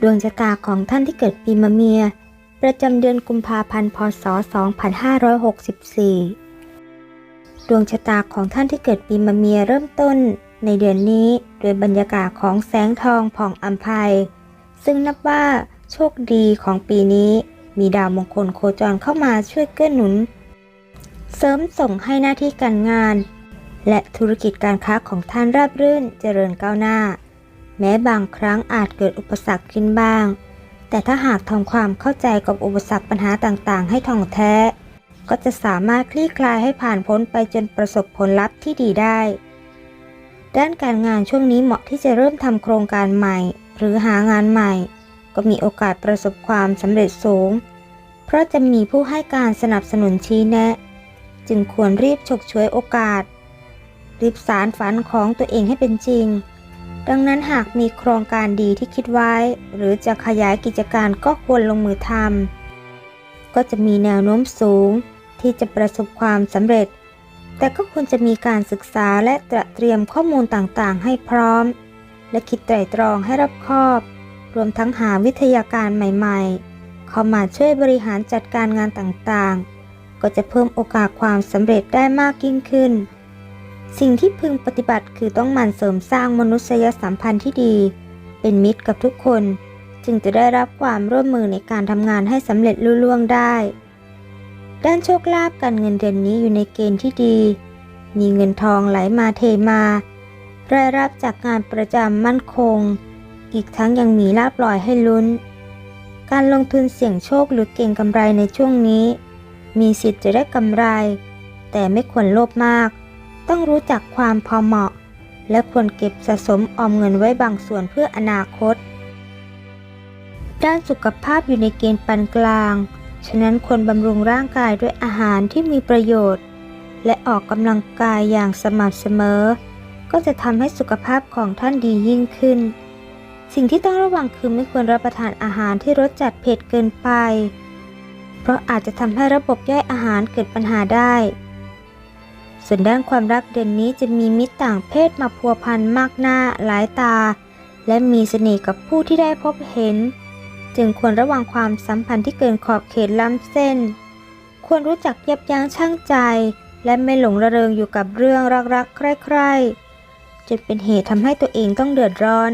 ดวงชะตาของท่านที่เกิดปีมะเมีย ประจำเดือนกุมภาพันธ์ พศ 2564 ดวงชะตาของท่านที่เกิดปีมะเมียเริ่มต้น ในเดือนนี้โดยบรรยากาศของแสงทองผ่องอัมภัย ซึ่งนับว่าโชคดีของปีนี้มีดาวมงคลโคจรเข้ามาช่วยเกื้อหนุน เสริมส่งให้หน้าที่การงาน และธุรกิจการค้าของท่านราบรื่นเจริญก้าวหน้า แม้บางครั้งอาจเกิดอุปสรรคขึ้นบ้าง แต่ถ้าหากทำความเข้าใจกับอุปสรรคปัญหาต่างๆ ให้ท่องแท้ ก็จะสามารถคลี่คลายให้ผ่านพ้นไปจนประสบผลลัพธ์ที่ดีได้ ด้านการงานช่วงนี้เหมาะที่จะเริ่มทำโครงการใหม่ หรือหางานใหม่ ก็มีโอกาสประสบความสำเร็จสูง เพราะจะมีผู้ให้การสนับสนุนชี้แนะ จึงควรรีบฉกฉวยโอกาสรีบสารฝันของตัวเองให้เป็นจริง ดังนั้นหากมีโครงการดีที่คิดไว้ หรือจะขยายกิจการก็ควรลงมือทำก็จะมีแนวโน้มสูง ที่จะประสบความสำเร็จ แต่ก็ควรจะมีการศึกษาและตระเตรียมข้อมูลต่างๆ ให้พร้อม และคิดไตร่ตรองให้รอบคอบ รวมทั้งหาวิทยาการใหม่ๆ เข้ามาช่วยบริหารจัดการงานต่างๆ ก็จะเพิ่มโอกาสความสำเร็จได้มากยิ่งขึ้น สิ่งที่พึงปฏิบัติคือต้องหมั่นเสริมสร้างมนุษยสัมพันธ์ที่ดี เป็นมิตรกับทุกคน จึงจะได้รับความร่วมมือในการทำงานให้สำเร็จลุล่วงได้ ด้านโชคลาภการเงินเดือนนี้อยู่ในเกณฑ์ที่ดี มีเงินทองไหลมาเทมารายรับจากงานประจำมั่นคง อีกทั้งยังมีลาบลอยให้ลุ้น การลงทุนเสี่ยงโชคหรือเก่งกำไรในช่วงนี้ มีสิทธิ์จะได้กำไร แต่ไม่ควรโลภมาก ต้องรู้จักความพอเหมาะ และควรเก็บสะสมออมเงินไว้บางส่วนเพื่ออนาคต ด้านสุขภาพอยู่ในเกณฑ์ปานกลาง ฉะนั้นควรบำรุงร่างกายด้วยอาหารที่มีประโยชน์ และออกกำลังกายอย่างสม่ำเสมอ ก็จะทำให้สุขภาพของท่านดียิ่งขึ้น สิ่งที่ต้องระวังคือไม่ควรรับประทานอาหารที่รสจัดเผ็ดเกินไป เพราะอาจจะทำให้ระบบย่อยอาหารเกิดปัญหาได้ ส่วนด้านความรักเดือนนี้จะมีมิตรต่างเพศมาพัวพันมากหน้าหลายตา และมีเสน่ห์กับผู้ที่ได้พบเห็น จึงควรระวังความสัมพันธ์ที่เกินขอบเขตล้ำเส้น ควรรู้จักยับยั้งชั่งใจ และไม่หลงระเริงอยู่กับเรื่องรักๆใคร่ๆจนเป็นเหตุทำให้ตัวเองต้องเดือดร้อน